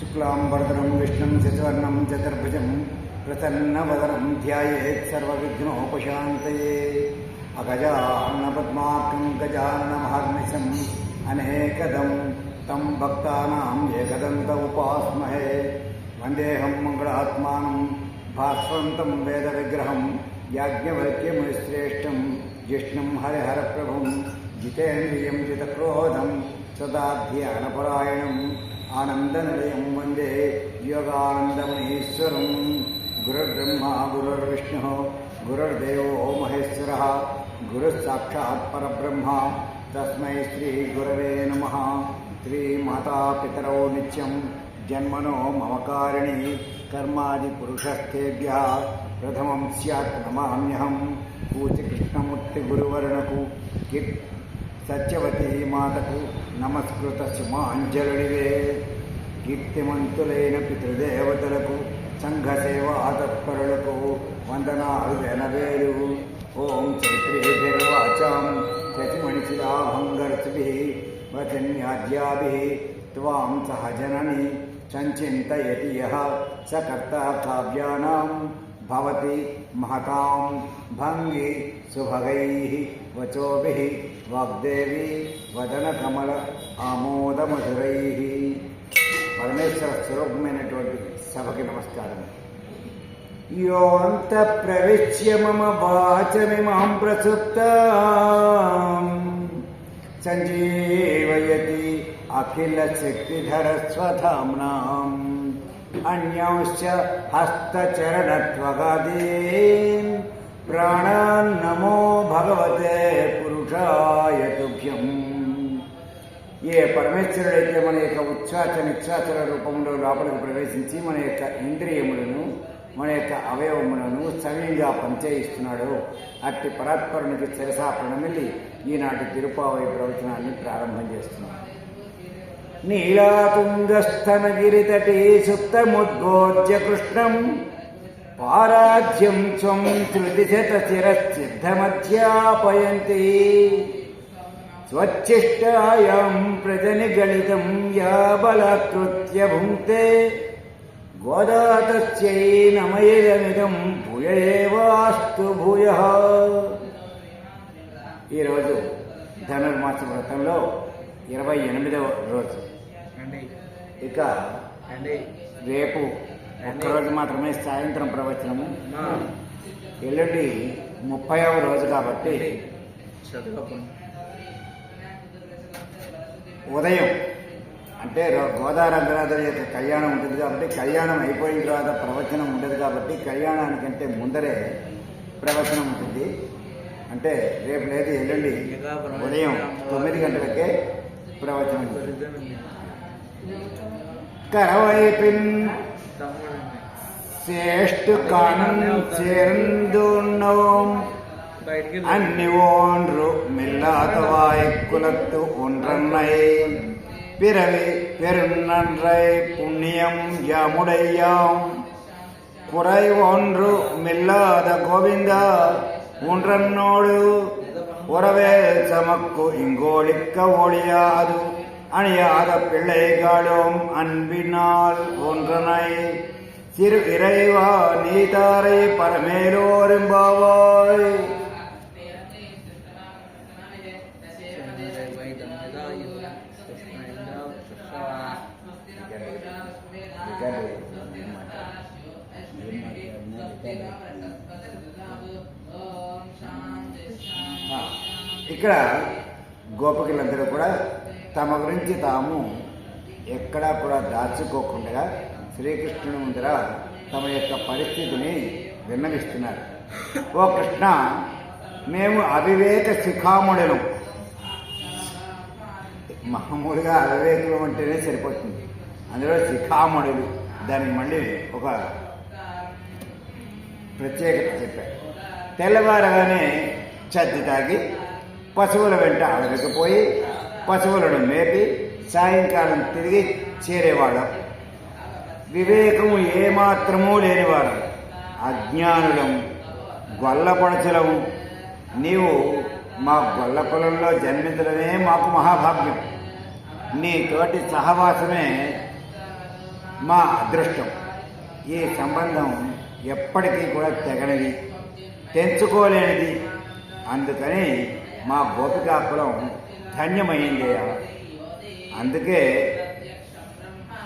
शुक्लाम्बरधरं विष्णुं प्रसन्न वदनम ध्यानोपशात अगजान सर्वविघ्नोपशान्तये अगजानपद्मार्कं गजाननमहर्निशम् अनेकदं तं भक्तानां एकदन्त उपास्महे। वन्देऽहं मङ्गलात्मानं, भास्वन्तं वेदविग्रहं, याज्ञवल्क्यमुनिश्रेष्ठं, जिष्णु हरिहर प्रभु जितेन्द्रिय जितक्रोधम सदाध्यानपरायण आनन्दनिलयं वंदे योगानंदमेश्वर गुरर्ब्रह्मा, गुरर्विष्णु, गुरर्देव महेश्वर। गुरस्साक्षात्ब्रह्म तस्म श्रीगुरव नम। श्रीमाता पितरौ नित्यं जन्मनो ममकारिणि कर्मादिपुरुषस्तेभ्यः प्रथम स्यात् नमाम्यहं। पूज्यकृष्णमूर्तिगुरुवर्णकु సత్యవతి మాతకు నమస్కృత సుమాంజలివే కీర్తిమంతులైన పితృదేవతలకు సంఘ సేవ ఆతత్పరులకు వందనాలు వెనవేలు ఓం చైత్రేభిర్వాచాం శశిమణిశిలాభంగర్చిభి వచన్యాద్యాభి త్వాం సహజనని సంచింతయతి యహ సకర్త కావ్యానాం భవతి మహతాం భంగి సుభగైః వచోభిः. వాగ్దేవి వదనకమల ఆమోదమధురైः పరమేశ్వర స్వరూపమైనటువంటి సభకి నమస్కారం. యోంత ప్రవిశ్య మమ వాచమిమహం ప్రసుప్త। సంజీవయతి అఖిల శక్తిధర స్వధామ్నా। అన్యాంశ హస్తచరణత్వగాదీ। ప్రాణాన్నమో భగవతే పురుషాయ తుభ్యం ఏ పరమేశ్వరుడైతే మన యొక్క ఉచ్ఛ్వాస నిశ్వాసల రూపంలో లోపలికి ప్రవేశించి మన యొక్క ఇంద్రియములను మన యొక్క అవయవములను సవ్యంగా పంచేయిస్తున్నాడు అట్టి పరాత్పరునికి శిరసా ప్రణమిల్లి ఈనాటి తిరుపావై ప్రవచనాన్ని ప్రారంభం చేస్తున్నాడు నీలాతుంగస్థనగిరితటే సుప్తముద్గోజ్య కృష్ణం పారాధ్యం స్వం శృతిశత శిరశ్చిద్ధమధ్యాపయంతి స్వచ్ఛిష్టాయాం ప్రజనిగళితం యా బలాత్కృత్య భుంక్తే గోదాతస్యై నమయమిదం భూయేవాస్తు భూయ. ఈరోజు ధనుర్మాస వ్రతంలో ఇరవై ఎనిమిదవ రోజు. ఇక రేపు ఒక్కరోజు మాత్రమే సాయంత్రం ప్రవచనము. ఎల్లుండి ముప్పైవ రోజు కాబట్టి ఉదయం అంటే గోదావరి రంగనాథుల యొక్క కళ్యాణం ఉంటుంది కాబట్టి కళ్యాణం అయిపోయిన తర్వాత ప్రవచనం ఉంటుంది కాబట్టి కళ్యాణానికంటే ముందరే ప్రవచనం ఉంటుంది. అంటే రేపు లేదు ఎల్లుండి ఉదయం తొమ్మిది గంటలకే ప్రవచనం ఉంటుంది. కరవైపిన్ சேஷ்டு காணும் சேர்ந்துண்ணோம். அன்னி ஒன்று மில்லாதவாய் குலத்து ஒன்றன்னை. பிறவி பெரும் நன்றை புண்ணியம் யாமுடையாம். குறை ஒன்று மில்லாத கோவிந்தா ஒன்றன்னோடு உறவே சமக்கு இங்கோழிக்க ஒளியாது அணியாத பிள்ளைகளும் அன்பினால் ஒன்றனை திரு இறைவா நீதாரை பரமேலோரும்பாவாய் ఆ, ఇక్కడ గోపకులందరూ కూడా తమ గురించి తాము ఎక్కడా కూడా దాచుకోకుండా శ్రీకృష్ణుని ముందర తమ యొక్క పరిస్థితిని విన్నవిస్తున్నారు. ఓ కృష్ణ మేము అవివేక శిఖాముడను మామూలుగా అవివేకులు అంటేనే సరిపోతుంది. అందులో శిఖాముడులు దానికి మళ్ళీ ఒక ప్రత్యేకత చెప్పారు. తెల్లవారగానే చద్ది తాగి పశువుల వెంట అడగకపోయి పశువులను మేపి సాయంకాలం తిరిగి చేరేవాళ్ళం వివేకము ఏమాత్రమూ లేనివాడు. అజ్ఞానులం గొల్లపడచలం నీవు మా గొల్ల పొలంలో జన్మించడమే మాకు మహాభాగ్యం. నీ తోటి సహవాసమే మా అదృష్టం. ఈ సంబంధం ఎప్పటికీ కూడా తెగనిది తెంచుకోలేనిది. అందుకని మా గోపికాకులం ధన్యమైంది అందుకే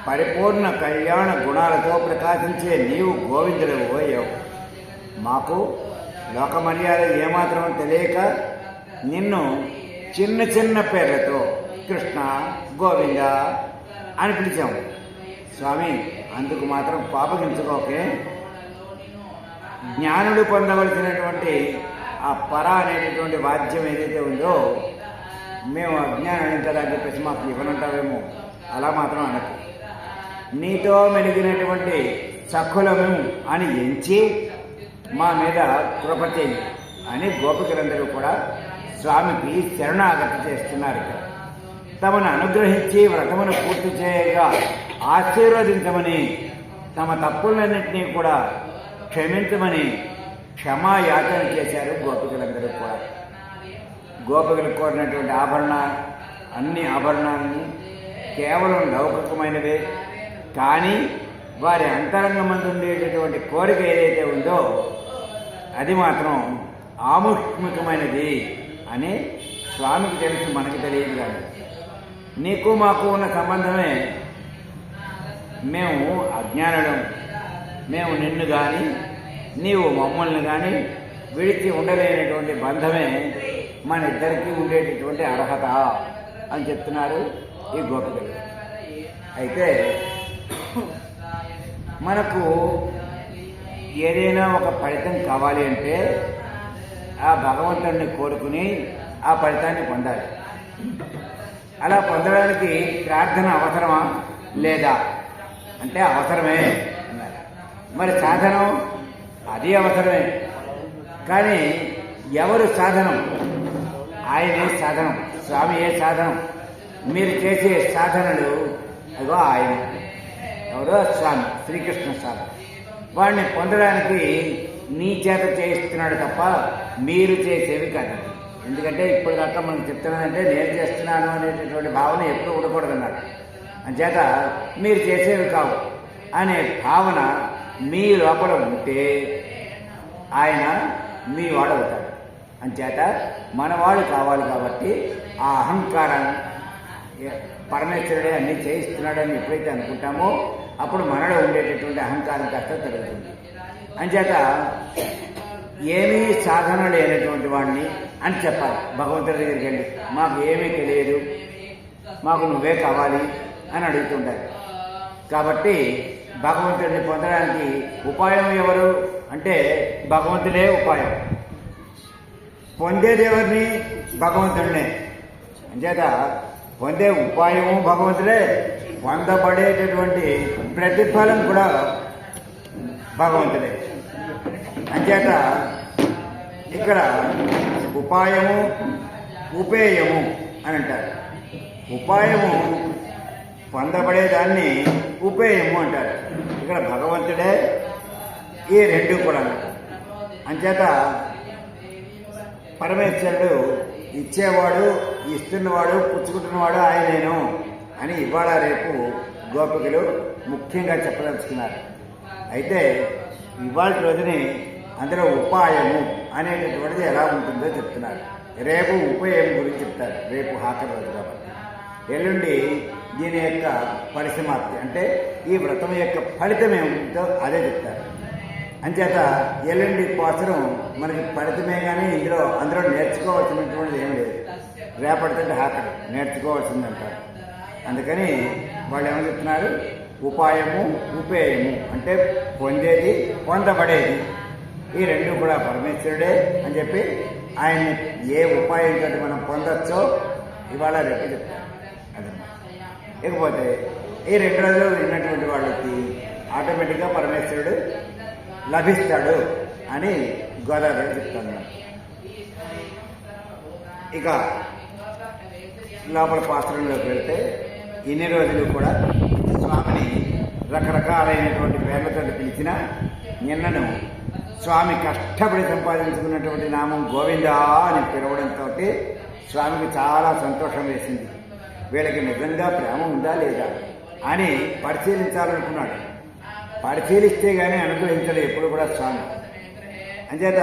పరిపూర్ణ కళ్యాణ గుణాలతో ప్రకాశించే నీవు గోవిందుడు పోయావు మాకు లోక మర్యాద ఏమాత్రం తెలియక నిన్ను చిన్న చిన్న పేర్లతో కృష్ణ గోవింద అని పిలిచాము స్వామి అందుకు మాత్రం పాపగించుకోకే జ్ఞానుడు పొందవలసినటువంటి ఆ పర అనేటటువంటి వాద్యం ఏదైతే ఉందో మేము అజ్ఞానం కదా అని చెప్పేసి మాకు ఇవ్వనుంటావేమో. అలా మాత్రం అనకు. నీతో మెలిగినటువంటి సఖులము అని ఎంచి మా మీద కృప చేయి అని గోపికలందరూ కూడా స్వామికి శరణాగతి చేస్తున్నారు ఇక్కడ. తమను అనుగ్రహించి వ్రతమును పూర్తి చేయగా ఆశీర్వదించమని తమ తప్పులన్నింటినీ కూడా క్షమించమని క్షమాయాచన చేశారు గోపికలందరూ కూడా. గోపికలు కోరినటువంటి ఆభరణ అన్ని ఆభరణాలని కేవలం లౌకికమైనవే. కానీ వారి అంతరంగమందు ఉండేటటువంటి కోరిక ఏదైతే ఉందో అది మాత్రం ఆముష్మికమైనది అని స్వామికి తెలుసు మనకి తెలియదు కానీ నీకు మాకు ఉన్న సంబంధమే. మేము అజ్ఞానులం. మేము నిన్ను కానీ నీవు మమ్మల్ని కానీ విడిచి ఉండలేనటువంటి బంధమే మన ఇద్దరికీ ఉండేటటువంటి అర్హత అని చెప్తున్నారు ఈ గోపికలు. అయితే మనకు ఏదైనా ఒక ఫలితం కావాలి అంటే ఆ భగవంతుడిని కోరుకుని ఆ ఫలితాన్ని పొందాలి. అలా పొందడానికి ప్రార్థన అవసరమా? లేదా? అంటే అవసరమే అన్నారు. మరి సాధనం? అది అవసరమే. కానీ ఎవరు సాధనం? ఆయనే సాధనం? స్వామి ఏ సాధనం? మీరు చేసే సాధనలు అదిగో ఆయన. ఎవరో స్వామి శ్రీకృష్ణ సాధన వాడిని పొందడానికి నీ చేత చేయిస్తున్నాడు తప్ప మీరు చేసేవి కాదు. ఎందుకంటే ఇప్పుడు దాకా మనం చెప్తున్నానంటే నేను చేస్తున్నాను అనేటటువంటి భావన ఎప్పుడు ఉండకూడదన్నాడు అంచేత మీరు చేసేవి కావు అనే భావన మీ లోపల ఉంటే ఆయన మీ వాడవుతాడు. అంచేత మనవాడు కావాలి కాబట్టి ఆ అహంకారం పరమేశ్వరుడే అన్ని చేయిస్తున్నాడని ఎప్పుడైతే అనుకుంటామో అప్పుడు మనలో ఉండేటటువంటి అహంకారం కాస్త తగ్గుతుంది అంచేత ఏమీ సాధన లేనటువంటి వాడిని అని చెప్పాలి. భగవంతుడి దగ్గరికి వెళ్ళి మాకు ఏమీ తెలియదు మాకు నువ్వే కావాలి అని అడుగుతుంటారు. కాబట్టి భగవంతుడిని పొందడానికి ఉపాయం ఎవరు? అంటే భగవంతుడే ఉపాయం. పొందేది ఎవరిని భగవంతుడినే. అంచేత పొందే ఉపాయము భగవంతుడే. పొందబడేటటువంటి ప్రతిఫలం కూడా భగవంతుడే. అంచేత ఇక్కడ ఉపాయము ఉపేయము అని అంటారు. ఉపాయము పొందబడేదాన్ని ఉపేయము అంటారు. ఇక్కడ భగవంతుడే ఈ రెండు కూడా. అంచేత పరమేశ్వరుడు ఇచ్చేవాడు ఇస్తున్నవాడు పుచ్చుకుంటున్నవాడు ఆయనేను అని ఇవాళ రేపు గోపికలు ముఖ్యంగా చెప్పదలుచుకున్నారు. అయితే ఇవాళ రోజుని అందులో ఉపాయము అనేటటువంటిది ఎలా ఉంటుందో చెప్తున్నారు. రేపు ఉపాయం గురించి చెప్తారు రేపు హాకర్ రోజు కాబట్టి. ఎల్లుండి దీని యొక్క పరిసమాప్తి అంటే ఈ వ్రతం యొక్క ఫలితం ఏమిటో అదే చెప్తారు. అంచేత ఎల్ఎండి కోసరం మనకి పడితమే కానీ ఇందులో అందులో నేర్చుకోవాల్సినటువంటిది ఏం లేదు. రేపడితే హ్యాపీ నేర్చుకోవాల్సిందంటారు అందుకని వాళ్ళు ఏమని చెప్తున్నారు? ఉపాయము ఉపేయము అంటే పొందేది పొందబడేది. ఈ రెండు కూడా పరమేశ్వరుడే అని చెప్పి ఆయన ఏ ఉపాయం తోటి మనం పొందొచ్చో ఇవాళ రేపు చెప్తారు. అదన్నమాట ఇకపోతే ఈ రెండు రోజులు విన్నటువంటి వాళ్ళకి ఆటోమేటిక్గా పరమేశ్వరుడు లభిస్తాడు అని గోదావరి చెప్తాను ఇక లోపల పాత్రలోకి వెళ్తే ఇన్ని రోజులు కూడా స్వామిని రకరకాలైనటువంటి పేర్లతో పిలిచిన నిన్నను స్వామి కష్టపడి సంపాదించుకున్నటువంటి నామం గోవిందా అని పిలవడంతో స్వామికి చాలా సంతోషం వేసింది. వీళ్ళకి నిజంగా ప్రేమ ఉందా లేదా అని పరిశీలించాలనుకున్నాడు. పరిశీలిస్తే కానీ అనుగ్రహించడు ఎప్పుడు కూడా స్వామి అంచేత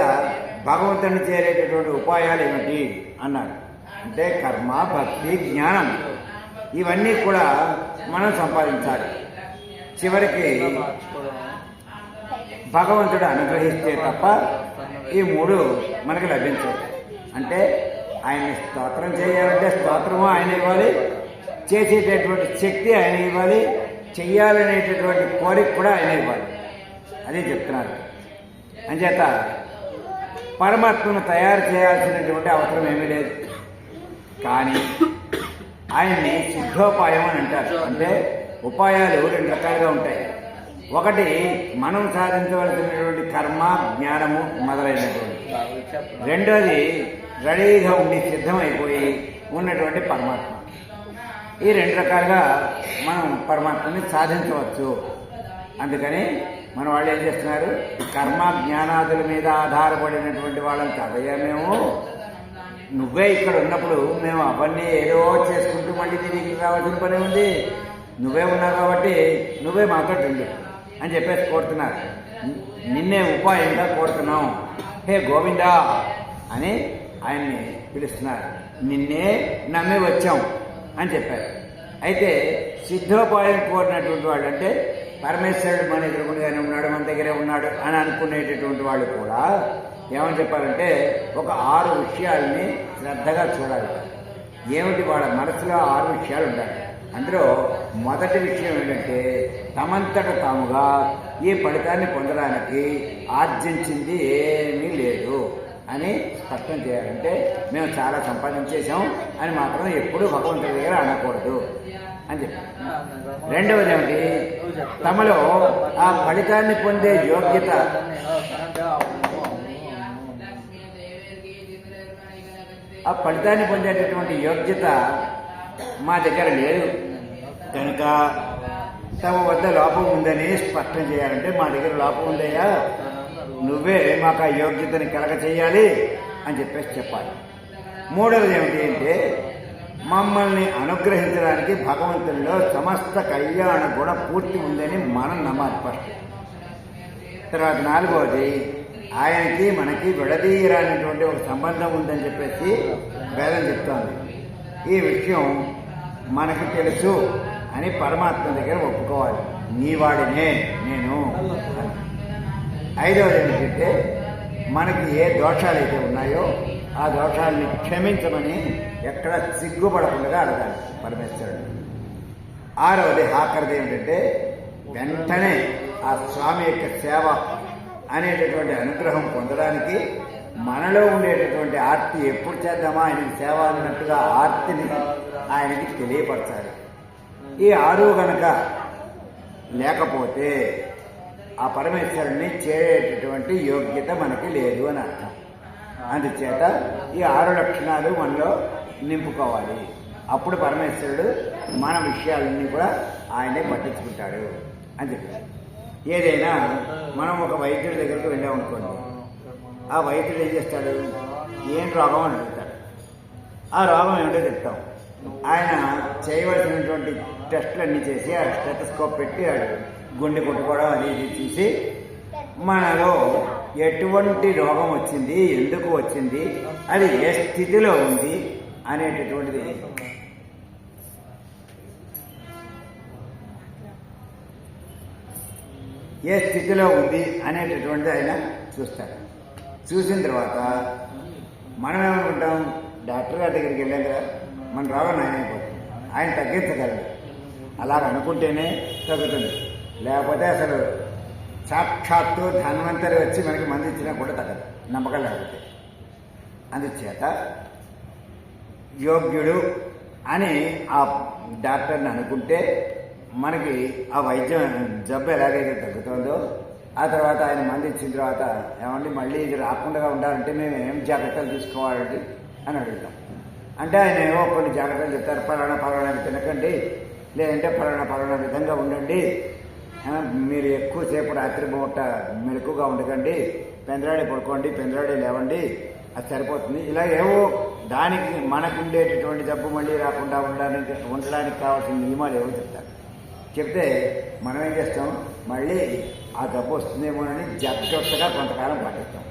భగవంతుని చేరేటటువంటి ఉపాయాలు ఏమిటి? అన్నాడు అంటే కర్మ భక్తి జ్ఞానం. ఇవన్నీ కూడా మనం సంపాదించాలి. చివరికి భగవంతుడు అనుగ్రహిస్తే తప్ప ఈ మూడు మనకు లభించవు. అంటే ఆయన్ని స్తోత్రం చేయాలంటే స్తోత్రము ఆయన ఇవ్వాలి. చేసేటటువంటి శక్తి ఆయన ఇవ్వాలి. చెయ్యాలనేటటువంటి కోరిక కూడా ఆయన ఇవ్వాలి. అదే చెప్తున్నారు. అంచేత పరమాత్మను తయారు చేయాల్సినటువంటి అవసరం ఏమీ లేదు. కానీ ఆయన్ని సిద్ధోపాయం అని అంటారు. అంటే ఉపాయాలు రెండు రకాలుగా ఉంటాయి. ఒకటి మనం సాధించవలసినటువంటి కర్మ జ్ఞానము మొదలైనటువంటి. రెండోది రెడీగా ఉండి సిద్ధమైపోయి ఉన్నటువంటి పరమాత్మ. ఈ రెండు రకాలుగా మనం పరమాత్మని సాధించవచ్చు. అందుకని మన వాళ్ళు ఏం చేస్తున్నారు? కర్మ జ్ఞానాదుల మీద ఆధారపడినటువంటి వాళ్ళని కదయ్యా మేము. నువ్వే ఇక్కడ ఉన్నప్పుడు మేము అవన్నీ ఏదో చేసుకుంటూ మళ్ళీ తిరిగి రావాల్సిన పని ఉంది. నువ్వే ఉన్నావు కాబట్టి నువ్వే మాతో ఉండు అని చెప్పేసి కోరుతున్నారు. నిన్నే ఉపాయంగా కోరుతున్నాం. హే గోవిందా అని ఆయన్ని పిలుస్తున్నారు. నిన్నే నమ్మి వచ్చాం. అని చెప్పారు. అయితే సిద్ధోపాయం కోరినటువంటి వాళ్ళు అంటే పరమేశ్వరుడు మన ఎదురుగుండానే ఉన్నాడు మన దగ్గరే ఉన్నాడు అని అనుకునేటటువంటి వాళ్ళు కూడా ఏమని చెప్పారంటే ఒక ఆరు విషయాల్ని శ్రద్ధగా చూడాలి. ఏమిటి వాళ్ళ మనసులో ఆరు విషయాలు ఉండాలి. అందులో మొదటి విషయం ఏంటంటే తమంతట తాముగా ఈ ఫలితాన్ని పొందడానికి ఆర్జించింది ఏమీ లేదు. అని స్పష్టం చేయాలంటే మేము చాలా సంపాదించేసాం అని మాత్రం ఎప్పుడూ భగవంతుడి దగ్గర అనకూడదు అని చెప్పి. రెండవది ఏమిటి? తమలో ఆ ఫలితాన్ని పొందే యోగ్యత. ఆ ఫలితాన్ని పొందేటటువంటి యోగ్యత మా దగ్గర లేదు. కనుక తమ వద్ద లోపం ఉందని స్పష్టం చేయాలంటే మా దగ్గర లోపం ఉందయ్యా. నువ్వే మాకు ఆ యోగ్యతని కలగ చేయాలి అని చెప్పేసి చెప్పాలి. మూడవది ఏమిటి అంటే మమ్మల్ని అనుగ్రహించడానికి భగవంతునిలో సమస్త కళ్యాణ గుణ పూర్తి ఉందని మనం నమ్మాలి ఫస్ట్ తర్వాత నాలుగవది ఆయనకి మనకి విడదీయరానటువంటి ఒక సంబంధం ఉందని చెప్పేసి వేదం చెప్తోంది. ఈ విషయం మనకి తెలుసు అని పరమాత్మ దగ్గర ఒప్పుకోవాలి. నీ వాడినే నేను. ఐదవది ఏమిటంటే మనకి ఏ దోషాలు అయితే ఉన్నాయో ఆ దోషాలని క్షమించమని ఎక్కడ సిగ్గుపడకుండా అడగాలి పరమేశ్వరుడు. ఆరవది ఆఖరిది ఏమిటంటే వెంటనే ఆ స్వామి యొక్క సేవ అనేటటువంటి అనుగ్రహం పొందడానికి మనలో ఉండేటటువంటి ఆర్తి ఎప్పుడు చేద్దామా? ఆయనకి సేవ అన్నట్టుగా ఆర్తిని ఆయనకి తెలియపరచాలి. ఈ ఆరు గనక లేకపోతే ఆ పరమేశ్వరుణ్ణి చేరేటటువంటి యోగ్యత మనకి లేదు అని అర్థం. అందుచేత ఈ ఆరు లక్షణాలు మనలో నింపుకోవాలి. అప్పుడు పరమేశ్వరుడు మన విషయాలన్నీ కూడా ఆయనే పట్టించుకుంటాడు అని చెప్పారు ఏదైనా మనం ఒక వైద్యుడి దగ్గరికి వెళ్ళామనుకోండి ఆ వైద్యుడు ఏం చేస్తాడు? ఏం రోగం అని అడుగుతాడు. ఆ రోగం ఏమిటో చెప్తాం. ఆయన చేయవలసినటువంటి టెస్టులన్నీ చేసి ఆ స్టెటస్కోప్ పెట్టి ఆ గుండె కొట్టుకోవడం అది ఇది చూసి మనలో ఎటువంటి రోగం వచ్చింది ఎందుకు వచ్చింది అది ఏ స్థితిలో ఉంది అనేటటువంటిది ఏ స్థితిలో ఉంది అనేటటువంటిది ఆయన చూస్తారు. చూసిన తర్వాత మనం ఏమనుకుంటాం? డాక్టర్ గారి దగ్గరికి వెళ్ళాం కదా మన రోగం ఆయన ఆయన తగ్గించగలడు. అలా అనుకుంటేనే తగ్గుతుంది. లేకపోతే అసలు సాక్షాత్తు ధన్వంతరి వచ్చి మనకి మంది ఇచ్చినా కూడా తగ్గదు. నమ్మకం లేకపోతే. అందుచేత యోగ్యుడు అని ఆ డాక్టర్ని అనుకుంటే మనకి ఆ వైద్యం జబ్బు ఎలాగైతే తగ్గుతుందో ఆ తర్వాత ఆయన మంది ఇచ్చిన తర్వాత ఏమండి మళ్ళీ ఇది రాకుండా ఉండాలంటే మేము ఏం జాగ్రత్తలు తీసుకోవాలండి అని అడుగుతాం. అంటే ఆయన ఏమో కొన్ని జాగ్రత్తలు చెప్తారు పలానా పలానా తినకండి లేదంటే పలానా పలానా విధంగా ఉండండి మీరు ఎక్కువసేపు రాత్రి పూట మెలకుగా ఉండకండి. పెందరాడి పడుకోండి పెందరాడి లేవండి. అది సరిపోతుంది. ఇలా ఏవో దానికి మనకు ఉండేటటువంటి జబ్బు మళ్ళీ రాకుండా ఉండడానికి ఉండడానికి కావాల్సిన నియమాలు ఏవో చెప్తారు? చెప్తే మనం ఏం చేస్తాం? మళ్ళీ ఆ జబ్బు వస్తుందేమోనని జాగ్రత్తగా కొంతకాలం పాటిస్తాం.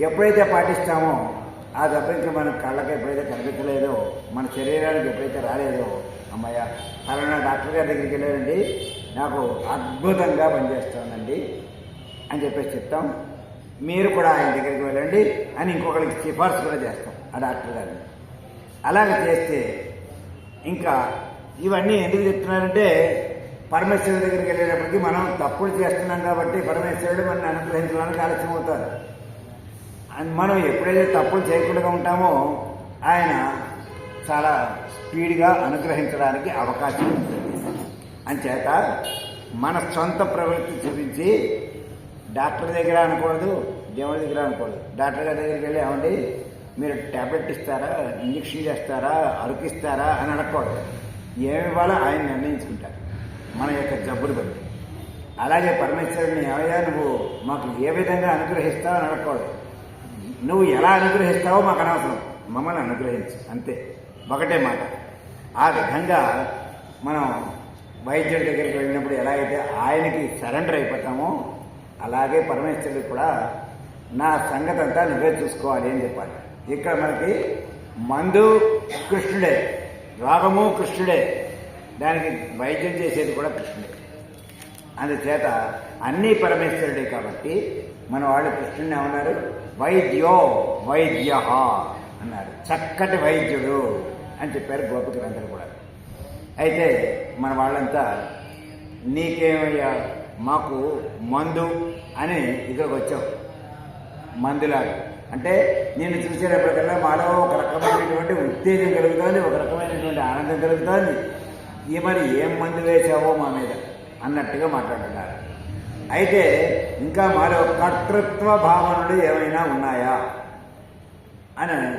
ఎప్పుడైతే పాటిస్తామో ఆ జబ్బు ఇంకా మన కళ్ళకి ఎప్పుడైతే కనిపించలేదో మన శరీరానికి ఎప్పుడైతే రాలేదో అమ్మయ్య పలానా డాక్టర్ గారి దగ్గరికి వెళ్ళారండి. నాకు అద్భుతంగా పనిచేస్తానండి అని చెప్పేసి చెప్తాం. మీరు కూడా ఆయన దగ్గరికి వెళ్ళండి అని ఇంకొకరికి సిఫార్సు కూడా చేస్తాం ఆ డాక్టర్ గారిని. అలాగే చేస్తే ఇంకా ఇవన్నీ ఎందుకు చెప్తున్నారంటే పరమేశ్వరుడి దగ్గరికి వెళ్ళేటప్పటికి మనం తప్పులు చేస్తున్నాం కాబట్టి పరమేశ్వరుడు మనల్ని అనుగ్రహించడానికి ఆలస్యం అవుతారు. మనం ఎప్పుడైతే తప్పులు చేయకుండా ఉంటామో ఆయన చాలా స్పీడ్గా అనుగ్రహించడానికి అవకాశం ఉంది. అంచేత మన సొంత ప్రవృత్తి చూపించి డాక్టర్ దగ్గర అనకూడదు దేవుడి దగ్గర అనకూడదు. డాక్టర్ గారి దగ్గరికి వెళ్ళి ఏమండి మీరు ట్యాబ్లెట్ ఇస్తారా ఇంజక్షన్ చేస్తారా అరుకిస్తారా అని అడగకూడదు. ఏమి ఇవ్వాలో ఆయన నిర్ణయించుకుంటారు. మన యొక్క జబ్బులు బట్టి. అలాగే పరమేశ్వరుని ఏమయ్యా నువ్వు మాకు ఏ విధంగా అనుగ్రహిస్తావు అని అడగకూడదు. నువ్వు ఎలా అనుగ్రహిస్తావో మాకు అనవసరం. మమ్మల్ని అనుగ్రహించు. అంతే. ఒకటే మాట. ఆ విధంగా మనం వైద్యుడి దగ్గరికి వెళ్ళినప్పుడు ఎలా అయితే ఆయనకి సరెండర్ అయిపోతామో అలాగే పరమేశ్వరుడు కూడా నా సంగతి అంతా నువ్వే చూసుకోవాలి అని చెప్పాలి. ఇక్కడ మనకి మందు కృష్ణుడే రోగము కృష్ణుడే. దానికి వైద్యం చేసేది కూడా కృష్ణుడే. అందుచేత అన్నీ పరమేశ్వరుడే కాబట్టి మన వాళ్ళు కృష్ణుని ఏమన్నారు వైద్యో వైద్య అన్నారు. చక్కటి వైద్యుడు అని చెప్పారు గోపికలందరూ కూడా. అయితే మన వాళ్ళంతా నీకేమయ్యా మాకు మందు అని ఇక్కడికి వచ్చావు మందులాగా. అంటే నేను చూసేటప్పటికల్లా మాలో ఒక రకమైనటువంటి ఉత్తేజం కలుగుతుంది ఒక రకమైనటువంటి ఆనందం కలుగుతుంది. ఈ మరి ఏం మందు వేసావో మా మీద? అన్నట్టుగా మాట్లాడుతున్నారు. అయితే ఇంకా మాలో కర్తృత్వ భావనలు ఏమైనా ఉన్నాయా? అని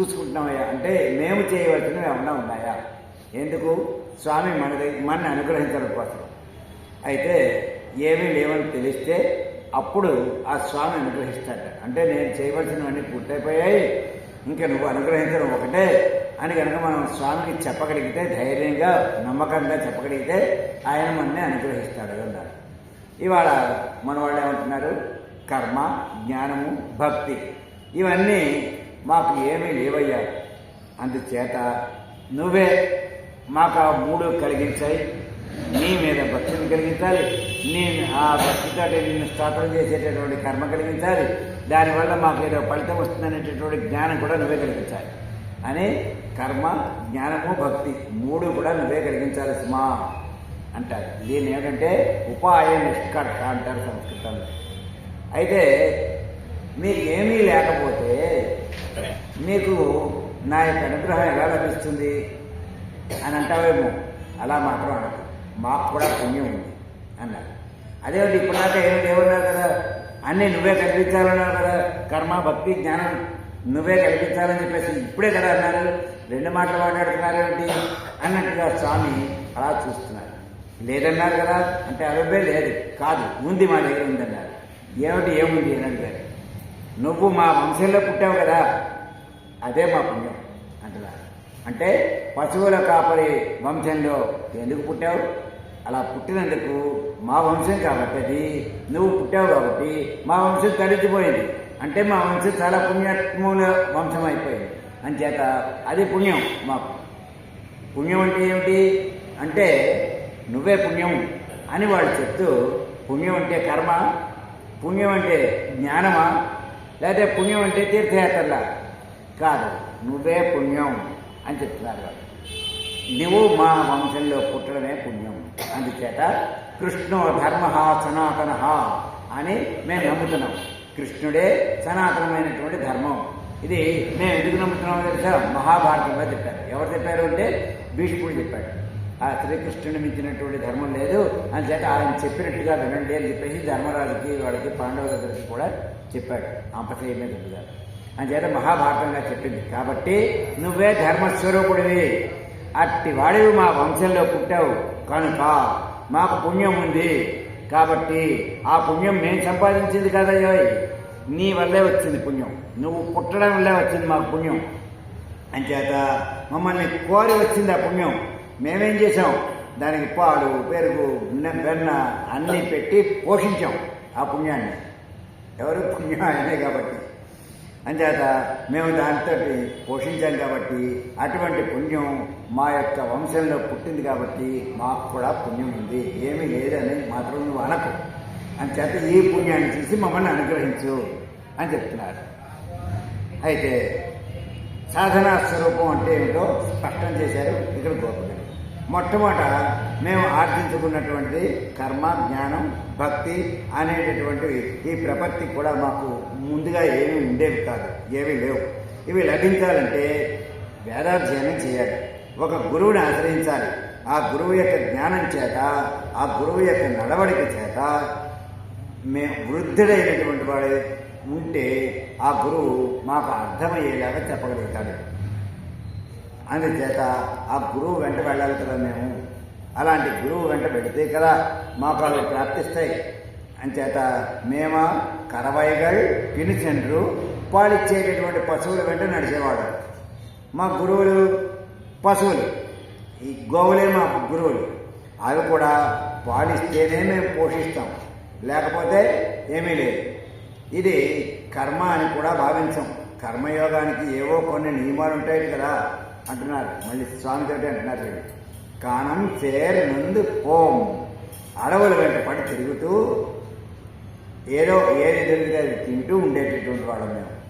చూసుకుంటున్నామయ్యా. అంటే మేము చేయవలసినవి ఏమైనా ఉన్నాయా? ఎందుకు? స్వామి మన దగ్గర మన అనుగ్రహించడం కోసం. అయితే ఏమీ లేవని తెలిస్తే అప్పుడు ఆ స్వామి అనుగ్రహిస్తాడు అంటే నేను చేయవలసినవన్నీ పూర్తయిపోయాయి. ఇంకా నువ్వు అనుగ్రహించడం ఒకటే అని కనుక మనం స్వామికి చెప్పగలిగితే ధైర్యంగా నమ్మకంగా చెప్పగలిగితే ఆయన మనని అనుగ్రహిస్తాడు అన్నారు. ఇవాళ మన వాళ్ళు ఏమంటున్నారు? కర్మ జ్ఞానము భక్తి ఇవన్నీ మాకు ఏమీ లేవయ్యా. అందుచేత నువ్వే మాకు ఆ మూడు కలిగించాయి. నీ మీద భక్తిని కలిగించాలి. నీ ఆ భక్తితో నిన్ను స్తోత్రం చేసేటటువంటి కర్మ కలిగించాలి. దానివల్ల మాకు ఏదో ఫలితం వస్తుందనేటటువంటి జ్ఞానం కూడా నువ్వే కలిగించాలి. అని కర్మ జ్ఞానము భక్తి మూడు కూడా నువ్వే కలిగించాలి సుమా అంటారు. దీని ఏంటంటే ఉపాయ నిష్కర్ష అంటారు సంస్కృతంలో. అయితే మీకేమీ లేకపోతే మీకు నా యొక్క అనుగ్రహం ఎలా లభిస్తుంది? అని అంటావేమో? అలా మాత్రం అనకు. మాకు కూడా పుణ్యం ఉంది అన్నారు అదే ఇప్పుడు దాకా ఏమిటి ఏమన్నారు కదా అన్నీ నువ్వే కల్పించాలన్నారు కదా కర్మ భక్తి జ్ఞానం నువ్వే కల్పించాలని చెప్పేసి ఇప్పుడే కదా అన్నారు. రెండు మాటలు మాట్లాడుతున్నారు ఏమిటి? అన్నట్టుగా స్వామి అలా చూస్తున్నారు. లేదన్నారు కదా అంటే అవే లేదు కాదు ఉంది మా దగ్గర ఉందన్నారు. ఏమిటి ఏముంది అని అడిగారు. నువ్వు మా వంశంలో పుట్టావు కదా అదే మా పుణ్యం. అంటే పశువుల కాపరి వంశంలో ఎందుకు పుట్టావు? అలా పుట్టినందుకు మా వంశం కాబట్టి అది నువ్వు పుట్టావు కాబట్టి మా వంశం తరిచిపోయింది. అంటే మా వంశం చాలా పుణ్యాత్మూల వంశం అయిపోయింది అంచేత అది పుణ్యం మాకు. పుణ్యం అంటే ఏమిటి? అంటే నువ్వే పుణ్యం అని వాళ్ళు చెప్తూ పుణ్యం అంటే కర్మ పుణ్యం అంటే జ్ఞానమా? లేదా పుణ్యం అంటే తీర్థయాత్రలా? కాదు నువ్వే పుణ్యం. అని చెప్తున్నారు వాళ్ళు. నువ్వు మా వంశంలో పుట్టడమే పుణ్యం. అందుచేత కృష్ణో ధర్మ సనాతన అని మేము నమ్ముతున్నాం. కృష్ణుడే సనాతనమైనటువంటి ధర్మం. ఇది మేము ఎందుకు నమ్ముతున్నామో తెలుసా? మహాభారతంలో చెప్పారు. ఎవరు చెప్పారు అంటే భీష్ముడు చెప్పాడు. ఆ శ్రీకృష్ణుని మించినటువంటి ధర్మం లేదు. అని చేత ఆయన చెప్పినట్టుగా వినండి అని చెప్పేసి ధర్మరాజుకి వాళ్ళకి పాండవులకి కూడా చెప్పాడు. అంపశయ మీద గారు అని మహాభారతంగా చెప్పింది. కాబట్టి నువ్వే ధర్మస్వరూపుడివి. అట్టి వాడివి మా వంశంలో పుట్టావు. కనుక మాకు పుణ్యం ఉంది. కాబట్టి ఆ పుణ్యం మేము సంపాదించింది కదయ్యో నీ వల్లే వచ్చింది పుణ్యం. నువ్వు పుట్టడం వల్లే వచ్చింది మాకు పుణ్యం. అంచేత మమ్మల్ని కోరి వచ్చింది ఆ పుణ్యం. మేమేం చేసాం దానికి పాలు పెరుగు వెన్న అన్నీ పెట్టి పోషించాం ఆ పుణ్యాన్ని. ఎవరు పుణ్యం ఆయనే కాబట్టి. అంచేత మేము దానితో పోషించాం కాబట్టి అటువంటి పుణ్యం మా యొక్క వంశంలో పుట్టింది కాబట్టి మాకు కూడా పుణ్యం ఉంది. ఏమీ లేదని మాత్రం నువ్వు అనకు. అంచేత ఈ పుణ్యాన్ని చూసి మమ్మల్ని అనుగ్రహించు అని చెప్తున్నారు. అయితే సాధనా స్వరూపం అంటే ఏమిటో స్పష్టం చేశారు ఇక్కడ గోపుడు మొట్టమొదట మేము ఆర్జించుకున్నటువంటి కర్మ జ్ఞానం భక్తి అనేటటువంటివి. ఈ ప్రపత్తి కూడా మాకు ముందుగా ఏమీ ఉండేవి కాదు ఏమీ లేవు. ఇవి లభించాలంటే వేదాధ్యయనం చేయాలి. ఒక గురువుని ఆశ్రయించాలి. ఆ గురువు యొక్క జ్ఞానం చేత ఆ గురువు యొక్క నడవడిక చేత మే వృద్ధుడైనటువంటి వాడు ఉంటే ఆ గురువు మాకు అర్థమయ్యేలాగా చెప్పగలుగుతాడు. అందుచేత ఆ గురువు వెంట వెళ్ళాలి కదా మేము. అలాంటి గురువు వెంట పెడితే కదా మాకు అవి ప్రాప్తిస్తాయి. అంచేత మేమా కరవైగల్ పినిచెండ్రు పాలిచ్చేటటువంటి పశువుల వెంట నడిచేవాడు. మా గురువులు పశువులు. ఈ గోవులే మా గురువులు. అవి కూడా పాలిస్తేనే మేము పోషిస్తాం. లేకపోతే ఏమీ లేదు. ఇది కర్మ అని కూడా భావించాం. కర్మయోగానికి ఏవో కొన్ని నియమాలు ఉంటాయి కదా అంటున్నారు. మళ్ళీ స్వామి తోటి అంటున్నారు కానం చేరినందు ముందు పోం. అడవుల వెంట పడి తిరుగుతూ ఏదో ఏది దొరికితే అది తింటూ ఉండేటటువంటి వాళ్ళం మేము.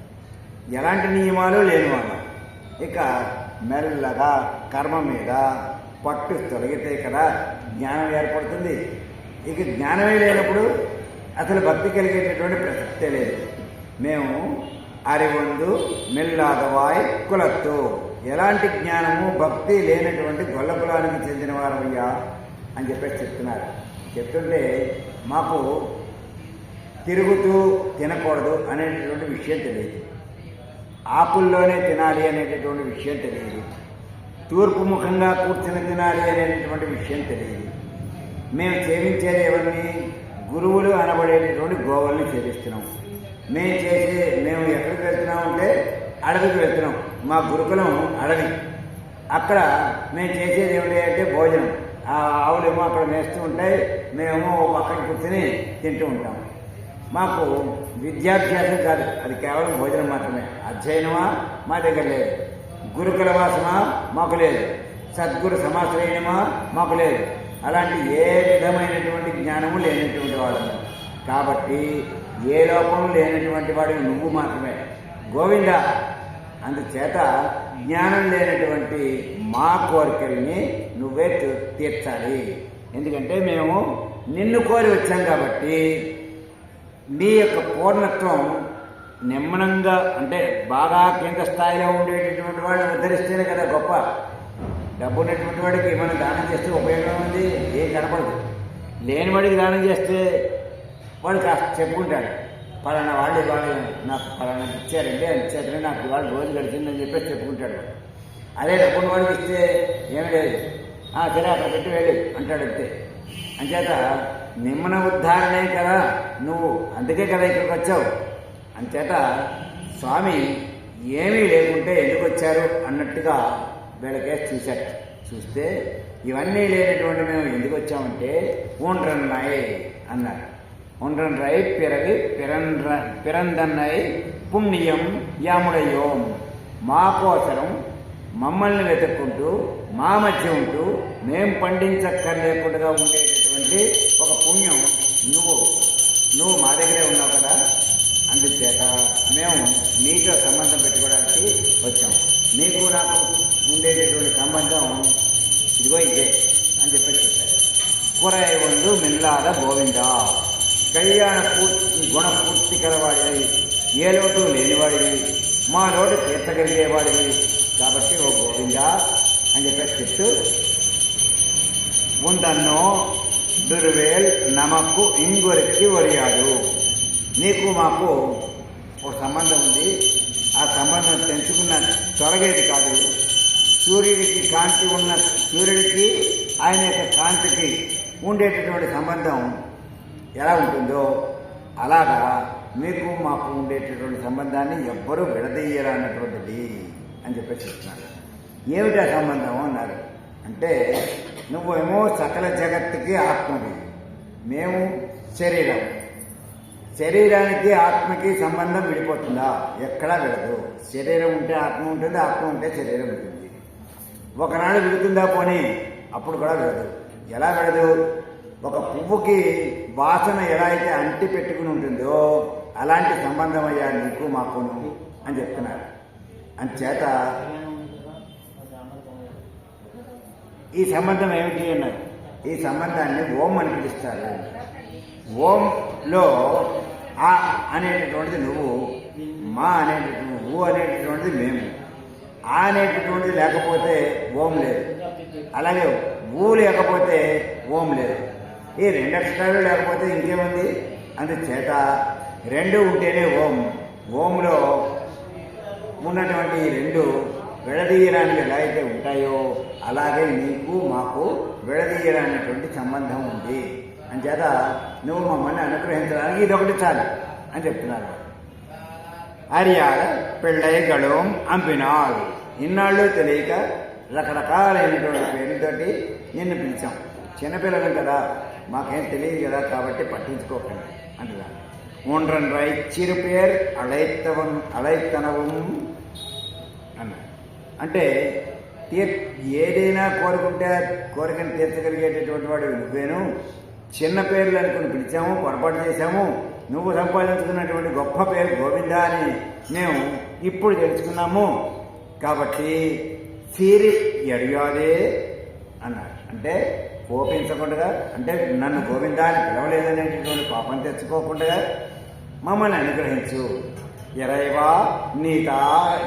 ఎలాంటి నియమాలు లేని వాళ్ళం. ఇక మెల్లగా కర్మ మీద పట్టు తొలగితే కదా జ్ఞానం ఏర్పడుతుంది. ఇక జ్ఞానమే లేనప్పుడు అసలు భక్తి కలిగేటటువంటి ప్రసక్తే లేదు. మేము అరివందు మెల్లాదవాయ్ కులత్తు. ఎలాంటి జ్ఞానము భక్తి లేనటువంటి గొల్ల కులానికి చెందిన వారమయ్యా అని చెప్పేసి చెప్తున్నారు. చెప్తుంటే మాకు తిరుగుతూ తినకూడదు అనేటటువంటి విషయం తెలియదు. ఆకుల్లోనే తినాలి అనేటటువంటి విషయం తెలియదు. తూర్పు ముఖంగా కూర్చుని తినాలి అనేటటువంటి విషయం తెలియదు. మేము సేవించేది ఎవరిని? గురువులు అనబడేటటువంటి గోవుల్ని సేవిస్తున్నాం మేము చేసే మేము ఎక్కడికి వెళ్తున్నాం అంటే అడవికి వెళ్తున్నాం. మా గురుకులం అడవి. అక్కడ మేము చేసేది ఏమిటి అంటే భోజనం. ఆ ఆవులేమో అక్కడ మేస్తూ ఉంటాయి. మేమేమో ఒక పక్కన కూర్చొని తింటూ ఉంటాం. మాకు విద్యాభ్యాసం కాదు. అది కేవలం భోజనం మాత్రమే. అధ్యయనమా? మా దగ్గర లేదు. గురుకుల వాసమా? మాకు లేదు. సద్గురు సమాశ్రయమా మాకు లేదు. అలాంటి ఏ విధమైనటువంటి జ్ఞానము లేనటువంటి వాళ్ళము కాబట్టి ఏ లోపము లేనటువంటి వాడు నువ్వు మాత్రమే. గోవింద అందుచేత జ్ఞానం లేనటువంటి మా కోరికల్ని నువ్వే తీర్చాలి. ఎందుకంటే మేము నిన్ను కోరి వచ్చాం కాబట్టి మీ యొక్క పూర్ణత్వం నిమ్మనంగా అంటే బాగా కింద స్థాయిలో ఉండేటటువంటి వాడు నిర్ధరిస్తేనే కదా గొప్ప. డబ్బు ఉన్నటువంటి వాడికి మనం దానం చేస్తే ఉపయోగం ఉంది? ఏం కనపడదు. లేని వాడికి దానం చేస్తే వాడు కాస్త చెప్పుకుంటాడు. పలానా వాళ్ళు వాళ్ళు నాకు పలానా ఇచ్చారండి అంచేతనే నాకు వాళ్ళు రోజు గడిచిందని చెప్పేసి చెప్పుకుంటాడు వాడు. అదే డబ్బున్న వాడికి ఇస్తే ఏమి లేదు. సరే అక్కడ పెట్టి వెళ్ళి అంటాడు అంతే. అంచేత నిమ్మన ఉద్ధారణే కదా నువ్వు. అందుకే కదా ఇక్కడికి వచ్చావు. అంచేత స్వామి ఏమీ లేకుంటే ఎందుకు వచ్చారు అన్నట్టుగా వీళ్ళకే చూశాడు చూస్తే ఇవన్నీ లేనటువంటి మేము ఎందుకు వచ్చామంటే ఊండ్రన్నాయి అన్నారు. ఊండ్రన్రాయి పిరగి పిరండ్ర పిరందన్నాయి పుణ్యం యాముడయ్యోం మా కోసరం మమ్మల్ని వెతుక్కుంటూ మా మధ్య ఉంటూ మేం పండించక్కర్లేకుండా ఉండేటటువంటి పుణ్యం నువ్వు నువ్వు మా దగ్గరే ఉన్నావు కదా? అందుచేత మేము నీతో సంబంధం పెట్టుకోవడానికి వచ్చాం. నీకు నాకు ఉండేటటువంటి సంబంధం ఇదిగో ఇదే అని చెప్పేసి చెప్పారు. కురై ಒಂದು మిల్లాద గోవింద. కళ్యాణ పూర్తి గుణ పూర్తి కలవాడివి ఏ లోటు లేనివాడివి మా లోటు తీర్చగలిగేవాడివి. కాబట్టి ఓ గోవింద అని చెప్పేసి చెప్తూ ఉందన్నో దుర్వేల్ నమకు ఇంగురికి ఒరియాడు. నీకు మాకు ఒక సంబంధం ఉంది. ఆ సంబంధం తెంచుకున్న తొలగేది కాదు. సూర్యుడికి కాంతి ఉన్న సూర్యుడికి ఆయన యొక్క కాంతికి ఉండేటటువంటి సంబంధం ఎలా ఉంటుందో అలాగా మీకు మాకు ఉండేటటువంటి సంబంధాన్ని ఎవ్వరూ విడదీయరు అన్నటువంటిది అని చెప్పేసి చెప్తున్నారు. ఏమిటి ఆ సంబంధం అన్నారు? అంటే నువ్వేమో సకల జగత్తుకి ఆత్మవి. మేము శరీరం. శరీరానికి ఆత్మకి సంబంధం విడిపోతుందా? ఎక్కడా విడదు. శరీరం ఉంటే ఆత్మ ఉంటుంది ఆత్మ ఉంటే శరీరం ఉంటుంది. ఒకనాడు విడుతుందా పోనీ? అప్పుడు కూడా విడదు. ఎలా విడదు? ఒక పువ్వుకి వాసన ఎలా అయితే అంటి పెట్టుకుని ఉంటుందో అలాంటి సంబంధం అయ్యా నీకు మాకును అని చెప్తున్నారు. అంచేత ఈ సంబంధం ఏమిటి అన్నారు? ఈ సంబంధాన్ని ఓం అని పిలుస్తారు. ఓంలో ఆ అనేటటువంటిది నువ్వు మా అనేటటువంటి ఊ అనేటటువంటిది మేము. ఆ అనేటటువంటిది లేకపోతే ఓం లేదు. అలాగే ఊ లేకపోతే ఓం లేదు. ఈ రెండు అక్షరాలు లేకపోతే ఇంకేముంది? అందుచేత రెండు ఉంటేనే ఓం. ఓంలో ఉన్నటువంటి రెండు విడదీయడానికి ఎలా అయితే ఉంటాయో అలాగే నీకు మాకు విడదీయరానటువంటి సంబంధం ఉంది అంచేత నువ్వు మమ్మల్ని అనుగ్రహించడానికి ఇదొకటి చాలు అని చెప్తున్నారు అరియాల పెళ్ళైగళం అంపినాడు ఇన్నాళ్ళు తెలియక రకరకాలైనటువంటి పేర్లతోటి నిన్ను పిలిచాం చిన్నపిల్లలం కదా మాకేం తెలియదు కదా కాబట్టి పట్టించుకోకండి అంటున్నారు ஒன்றன் చిరు పేర్ అళైత్తవం అళైత్తనవం అన్నారు అంటే తీర్ ఏదైనా కోరుకుంటే కోరికను తీర్చగలిగేటటువంటి వాడు నువ్వేను. చిన్న పేర్లు అనుకుని పిలిచాము పొరపాటు చేశాము. నువ్వు సంపాదించుకున్నటువంటి గొప్ప పేరు గోవింద అని మేము ఇప్పుడు తెలుసుకున్నాము. కాబట్టి సిరి ఎడియాదే అన్నాడు అంటే కోపించకుండా అంటే నన్ను గోవిందాన్ని పిలవలేదనేటటువంటి పాపం తెచ్చుకోకుండా మమ్మల్ని అనుగ్రహించు. ఎరైవా నీతా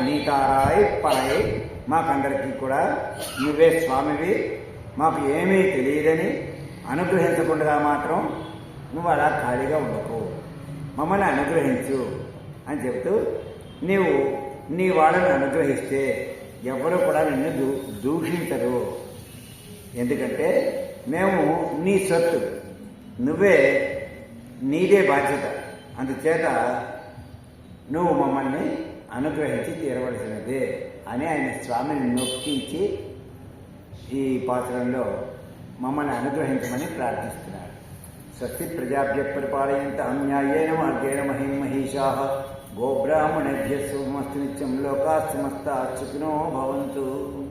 నీతారాయ్ పరై. మాకందరికీ కూడా నువ్వే స్వామివి. మాకు ఏమీ తెలియదని అనుగ్రహించకుండా మాత్రం నువ్వు అలా ఖాళీగా ఉండకు. మమ్మల్ని అనుగ్రహించు అని చెప్తూ నీవు నీ వాళ్ళని అనుగ్రహిస్తే ఎవరు కూడా నిన్ను దూ దూషించరు. ఎందుకంటే మేము నీ సొత్తు. నువ్వే నీదే బాధ్యత. అందుచేత నువ్వు మమ్మల్ని అనుగ్రహించి తీరవలసినదే అని ఆయన స్వామిని నొక్కించి ఈ పాత్రలో మమ్మల్ని అనుగ్రహించమని ప్రార్థిస్తున్నారు స్వస్తి ప్రజాభ్య పరిపాలయంత అన్యాయేన మార్గేణ మహిం మహిషా. గోబ్రాహ్మణేభ్య శుభమస్తు నిత్యం లోకా సమస్త సుఖినో భవంతు.